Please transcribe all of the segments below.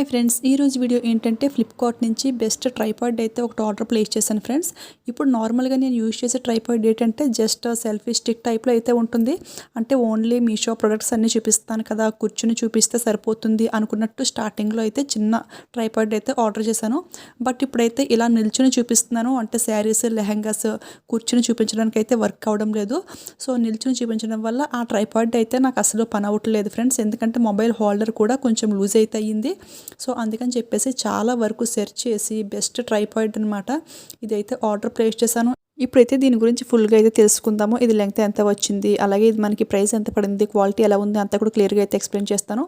Hi friends ఈ రోజు video ఏంటంటే ఫ్లిప్కార్ట్ నుంచి బెస్ట్ ట్రైపాడ్ అయితే ఒకటి ఆర్డర్ ప్లేస్ చేశాను ఫ్రెండ్స్ ఇప్పుడు నార్మల్గా నేను యూజ్ చేసే ట్రైపాడ్ ఏంటంటే జస్ట్ సెల్ఫీ స్టిక్ టైప్లో అయితే ఉంటుంది. అంటే ఓన్లీ మీషో ప్రొడక్ట్స్ అన్నీ చూపిస్తాను కదా కూర్చుని చూపిస్తే సరిపోతుంది అనుకున్నట్టు స్టార్టింగ్లో అయితే చిన్న ట్రైపాడ్ అయితే ఆర్డర్ చేశాను. బట్ ఇప్పుడైతే ఇలా నిల్చుని చూపిస్తున్నాను. అంటే శారీస్ లెహంగాస్ కూర్చుని చూపించడానికి అయితే వర్క్ అవడం లేదు. సో నిల్చుని చూపించడం వల్ల ఆ ట్రైపాడ్ అయితే నాకు అసలు పని అవ్వట్లేదు ఫ్రెండ్స్ ఎందుకంటే మొబైల్ హోల్డర్ కూడా కొంచెం లూజ్ అయితే అయ్యింది. సో అందుకని చెప్పేసి చాలా వరకు సెర్చ్ చేసి బెస్ట్ ట్రైపాయిడ్ అనమాట ఇదైతే ఆర్డర్ ప్లేస్ చేశాను. ఇప్పుడైతే దీని గురించి ఫుల్గా అయితే తెలుసుకుందాము. ఇది లెంగ్త్ ఎంత వచ్చింది? అలాగే ఇది మనకి ప్రైస్ ఎంత పడింది? క్వాలిటీ ఎలా ఉంది? అంతా కూడా క్లియర్గా అయితే ఎక్స్ప్లెయిన్ చేస్తాను.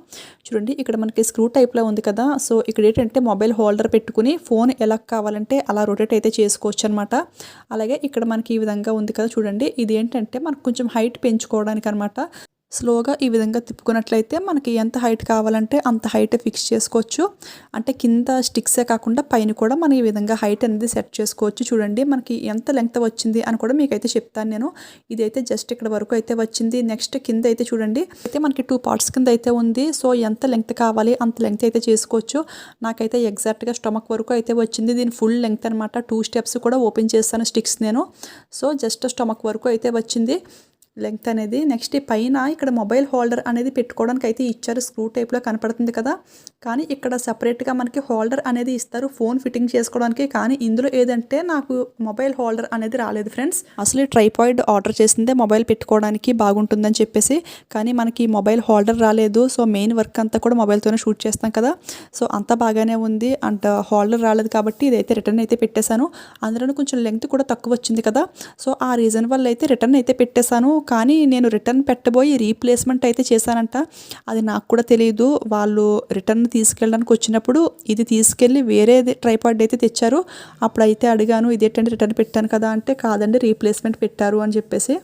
చూడండి ఇక్కడ మనకి స్క్రూ టైప్లో ఉంది కదా. సో ఇక్కడ ఏంటంటే మొబైల్ హోల్డర్ పెట్టుకుని ఫోన్ ఎలా కావాలంటే అలా రొటేట్ అయితే చేసుకోవచ్చు అనమాట అలాగే ఇక్కడ మనకి ఈ విధంగా ఉంది కదా చూడండి. ఇది ఏంటంటే మనకు కొంచెం హైట్ పెంచుకోవడానికి అనమాట స్లోగా ఈ విధంగా తిప్పుకున్నట్లయితే మనకి ఎంత హైట్ కావాలంటే అంత హైట్ ఫిక్స్ చేసుకోవచ్చు. అంటే కింద స్టిక్సే కాకుండా పైన కూడా మనం ఈ విధంగా హైట్ అనేది సెట్ చేసుకోవచ్చు. చూడండి మనకి ఎంత లెంగ్త్ వచ్చింది అని కూడా మీకు అయితే చెప్తాను నేను. ఇదైతే జస్ట్ ఇక్కడ వరకు అయితే వచ్చింది. నెక్స్ట్ కింద అయితే చూడండి అయితే మనకి టూ పార్ట్స్ కింద అయితే ఉంది. సో ఎంత లెంగ్త్ కావాలి అంత లెంగ్త్ అయితే చేసుకోవచ్చు. నాకైతే ఎగ్జాక్ట్గా స్టమక్ వరకు అయితే వచ్చింది. దీని ఫుల్ లెంగ్త్ అనమాట టూ స్టెప్స్ కూడా ఓపెన్ చేస్తాను స్టిక్స్ నేను. సో జస్ట్ స్టమక్ వరకు అయితే వచ్చింది. లెంగ్త్ అనేది నెక్స్ట్ పైన ఇక్కడ మొబైల్ హోల్డర్ అనేది పెట్టుకోవడానికి అయితే ఇచ్చారు. స్క్రూ టైప్లో కనపడుతుంది కదా. కానీ ఇక్కడ సపరేట్గా మనకి హోల్డర్ అనేది ఇస్తారు. ఫోన్ ఫిట్టింగ్ చేసుకోవడానికి. కానీ ఇందులో ఏదంటే నాకు మొబైల్ హోల్డర్ అనేది రాలేదు ఫ్రెండ్స్. అసలు ట్రైపాయిడ్ ఆర్డర్ చేసిందే మొబైల్ పెట్టుకోవడానికి బాగుంటుందని చెప్పేసి. కానీ మనకి మొబైల్ హోల్డర్ రాలేదు. సో మెయిన్ వర్క్ అంతా కూడా మొబైల్తోనే షూట్ చేస్తాం కదా. సో అంతా బాగానే ఉంది. అండ్ హోల్డర్ రాలేదు కాబట్టి ఇదైతే రిటర్న్ అయితే పెట్టేశాను. అందులోనే కొంచెం లెంగ్త్ కూడా తక్కువ వచ్చింది కదా. సో ఆ రీజన్ వల్ల అయితే రిటర్న్ అయితే పెట్టేశాను. కానీ నేను రిటర్న్ పెట్టబోయి రీప్లేస్మెంట్ అయితే చేశానంట. అది నాకు కూడా తెలియదు వాళ్ళు రిటర్న్ తీసుకెళ్ళడానికి వచ్చినప్పుడు ఇది తీసుకెళ్ళి వేరే ట్రైపాడ్ అయితే తెచ్చారు. అప్పుడైతే అడిగాను ఇదేంటంటే రిటర్న్ పెట్టాను కదా అంటే కాదండి రీప్లేస్మెంట్ పెట్టారు అని చెప్పేసి.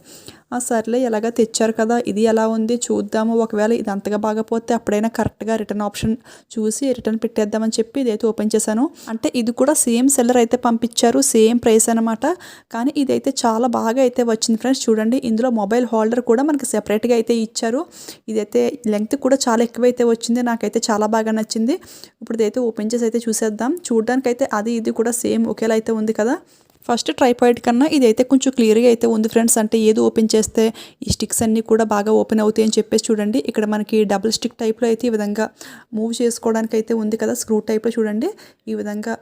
సర్లే ఎలాగా తెచ్చారు కదా ఇది ఎలా ఉంది చూద్దాము. ఒకవేళ ఇది అంతగా బాగపోతే అప్పుడైనా కరెక్ట్గా రిటర్న్ ఆప్షన్ చూసి రిటర్న్ పెట్టేద్దామని చెప్పి ఇదైతే ఓపెన్ చేశాను. అంటే ఇది కూడా సేమ్ సెల్లర్ అయితే పంపించారు సేమ్ ప్రైస్ అనమాట కానీ ఇదైతే చాలా బాగా అయితే వచ్చింది ఫ్రెండ్స్. చూడండి ఇందులో మొబైల్ హోల్డర్ కూడా మనకి సెపరేట్గా అయితే ఇచ్చారు. ఇదైతే లెంగ్త్ కూడా చాలా ఎక్కువైతే వచ్చింది నాకైతే చాలా బాగా నచ్చింది. ఇప్పుడు ఇదైతే ఓపెన్ చేసి అయితే చూసేద్దాం. చూడడానికి అయితే అది ఇది కూడా సేమ్ ఒకేలా అయితే ఉంది కదా. ఫస్ట్ ట్రైపాయిడ్ కన్నా ఇదైతే కొంచెం క్లియర్గా అయితే ఉంది ఫ్రెండ్స్. అంటే ఏది ఓపెన్ చేస్తే ఈ స్టిక్స్ అన్నీ కూడా బాగా ఓపెన్ అవుతాయి అని చెప్పేసి చూడండి. ఇక్కడ మనకి డబుల్ స్టిక్ టైప్లో అయితే ఈ విధంగా మూవ్ చేసుకోవడానికి అయితే ఉంది కదా స్క్రూ టైప్లో చూడండి. ఈ విధంగా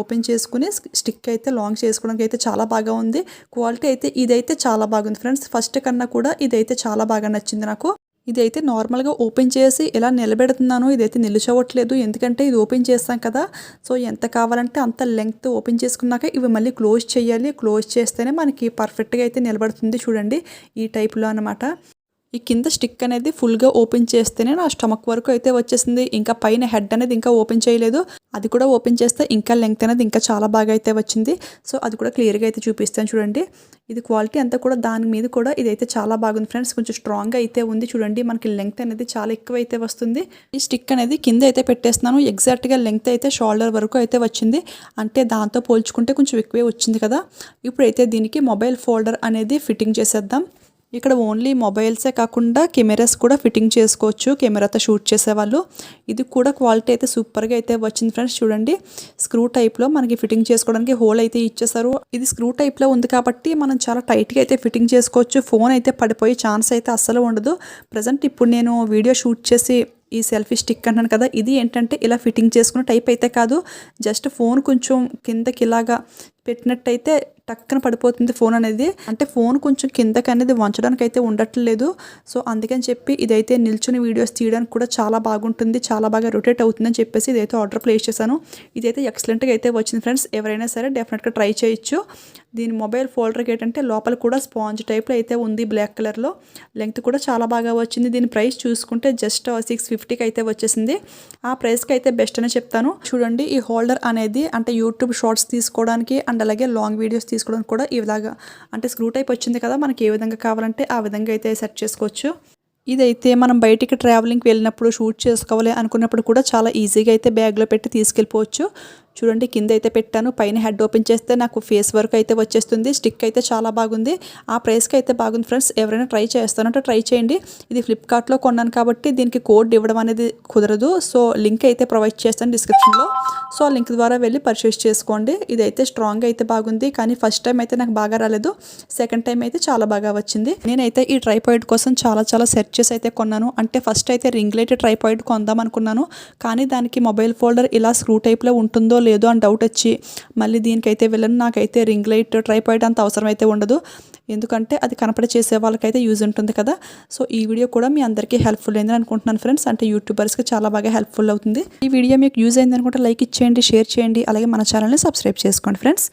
ఓపెన్ చేసుకుని స్టిక్ అయితే లాంగ్ చేసుకోవడానికి అయితే చాలా బాగా ఉంది. క్వాలిటీ అయితే ఇదైతే చాలా బాగుంది ఫ్రెండ్స్. ఫస్ట్ కన్నా కూడా ఇదైతే చాలా బాగా నచ్చింది నాకు. ఇది అయితే నార్మల్గా ఓపెన్ చేసి ఇలా నిలబెడుతున్నాను ఇదైతే నిలుచోవట్లేదు. ఎందుకంటే ఇది ఓపెన్ చేస్తాం కదా. సో ఎంత కావాలంటే అంత లెంగ్త్ ఓపెన్ చేసుకున్నాక ఇవి మళ్ళీ క్లోజ్ చేయాలి. క్లోజ్ చేస్తేనే మనకి పర్ఫెక్ట్గా అయితే నిలబడుతుంది చూడండి. ఈ టైప్లో అనమాట ఈ కింద స్టిక్ అనేది ఫుల్గా ఓపెన్ చేస్తేనే నా స్టమక్ వరకు అయితే వచ్చేసింది. ఇంకా పైన హెడ్ అనేది ఇంకా ఓపెన్ చేయలేదు. అది కూడా ఓపెన్ చేస్తే ఇంకా లెంగ్త్ అనేది ఇంకా చాలా బాగా అయితే వచ్చింది. సో అది కూడా క్లియర్గా అయితే చూపిస్తాను చూడండి. ఇది క్వాలిటీ అంతా కూడా దాని మీద కూడా ఇదైతే చాలా బాగుంది ఫ్రెండ్స్. కొంచెం స్ట్రాంగ్గా అయితే ఉంది చూడండి. మనకి లెంగ్త్ అనేది చాలా ఎక్కువ అయితే వస్తుంది. ఈ స్టిక్ అనేది కింద అయితే పెట్టేస్తున్నాను. ఎగ్జాక్ట్గా లెంగ్త్ అయితే షోల్డర్ వరకు అయితే వచ్చింది. అంటే దాంతో పోల్చుకుంటే కొంచెం ఎక్కువే వచ్చింది కదా. ఇప్పుడైతే దీనికి మొబైల్ ఫోల్డర్ అనేది ఫిట్టింగ్ చేసేద్దాం. ఇక్కడ ఓన్లీ మొబైల్సే కాకుండా కెమెరాస్ కూడా ఫిట్టింగ్ చేసుకోవచ్చు కెమెరాతో షూట్ చేసేవాళ్ళు. ఇది కూడా క్వాలిటీ అయితే సూపర్గా అయితే వచ్చింది ఫ్రెండ్స్ చూడండి. స్క్రూ టైప్లో మనకి ఫిట్టింగ్ చేసుకోవడానికి హోల్ అయితే ఇచ్చేసారు ఇది స్క్రూ టైప్లో ఉంది కాబట్టి మనం చాలా టైట్గా అయితే ఫిట్టింగ్ చేసుకోవచ్చు. ఫోన్ అయితే పడిపోయే ఛాన్స్ అయితే అస్సలు ఉండదు. ప్రజెంట్ ఇప్పుడు నేను వీడియో షూట్ చేసి ఈ సెల్ఫీ స్టిక్ అంటాను కదా ఇది ఏంటంటే ఇలా ఫిట్టింగ్ చేసుకున్న టైప్ అయితే కాదు. జస్ట్ ఫోన్ కొంచెం కిందకి ఇలాగా పెట్టినట్టయితే టక్కన పడిపోతుంది ఫోన్ అనేది. అంటే ఫోన్ కొంచెం కిందకి అనేది వంచడానికి అయితే ఉండట్లేదు. సో అందుకని చెప్పి ఇదైతే నిల్చుని వీడియోస్ తీయడానికి కూడా చాలా బాగుంటుంది చాలా బాగా రొటేట్ అవుతుందని చెప్పేసి ఇదైతే ఆర్డర్ ప్లేస్ చేశాను. ఇదైతే ఎక్సలెంట్గా అయితే వచ్చింది ఫ్రెండ్స్ ఎవరైనా సరే డెఫినెట్గా ట్రై చేయొచ్చు. దీని మొబైల్ ఫోల్డర్కి ఏంటంటే లోపల కూడా స్పాంజ్ టైప్లో అయితే ఉంది బ్లాక్ కలర్లో లెంగ్త్ కూడా చాలా బాగా వచ్చింది. దీని ప్రైస్ చూసుకుంటే జస్ట్ సిక్స్ ఫిఫ్టీకి అయితే వచ్చేసింది. ఆ ప్రైస్కి అయితే బెస్ట్ అనే చెప్తాను. చూడండి ఈ హోల్డర్ అనేది అంటే యూట్యూబ్ షార్ట్స్ తీసుకోవడానికి అండ్ అలాగే లాంగ్ వీడియోస్ తీసుకోవడానికి కూడా ఇలాగా అంటే స్క్రూ టైప్ వచ్చింది కదా మనకి ఏ విధంగా కావాలంటే ఆ విధంగా అయితే సెట్ చేసుకోవచ్చు. ఇదైతే మనం బయటికి ట్రావెలింగ్కి వెళ్ళినప్పుడు షూట్ చేసుకోవాలి అనుకున్నప్పుడు కూడా చాలా ఈజీగా అయితే బ్యాగ్లో పెట్టి తీసుకెళ్ళిపోవచ్చు. చూడండి కింద అయితే పెట్టాను పైన హెడ్ ఓపెన్ చేస్తే నాకు ఫేస్ వర్క్ అయితే వచ్చేస్తుంది స్టిక్ అయితే చాలా బాగుంది. ఆ ప్రైస్కి అయితే బాగుంది ఫ్రెండ్స్ ఎవరైనా ట్రై చేస్తానంటే ట్రై చేయండి. ఇది ఫ్లిప్కార్ట్లో కొన్నాను కాబట్టి దీనికి కోడ్ ఇవ్వడం అనేది కుదరదు. సో లింక్ అయితే ప్రొవైడ్ చేస్తాను డిస్క్రిప్షన్లో. సో ఆ లింక్ ద్వారా వెళ్ళి పర్చేస్ చేసుకోండి. ఇదైతే స్ట్రాంగ్ అయితే బాగుంది కానీ ఫస్ట్ టైం అయితే నాకు బాగా రాలేదు. సెకండ్ టైం అయితే చాలా బాగా వచ్చింది. నేనైతే ఈ ట్రైపాయిడ్ కోసం చాలా చాలా సెర్చ్ చేసి అయితే కొన్నాను. అంటే ఫస్ట్ అయితే రింగ్ లైట్ ట్రైపాయిడ్ కొందాం అనుకున్నాను కానీ దానికి మొబైల్ ఫోల్డర్ ఇలా స్క్రూ టైప్లో ఉంటుందో లేదో అని డౌట్ వచ్చి మళ్ళీ దీనికైతే వెళ్ళను నాకైతే రింగ్ లైట్ ట్రైపాయిడ్ అంత అవసరం అయితే ఉండదు. ఎందుకంటే అది కనపడి చేసే వాళ్ళకైతే యూజ్ ఉంటుంది కదా. సో ఈ వీడియో కూడా మీ అందరికీ హెల్ప్ఫుల్ అయిందని అనుకుంటున్నాను ఫ్రెండ్స్ అంటే యూట్యూబర్స్కి చాలా బాగా హెల్ప్ఫుల్ అవుతుంది. ఈ వీడియో మీకు యూజ్ అయింది అనుకుంటే లైక్ ఇచ్చేయండి షేర్ చేయండి. అలాగే మన ఛానల్ని సబ్స్క్రైబ్ చేసుకోండి ఫ్రెండ్స్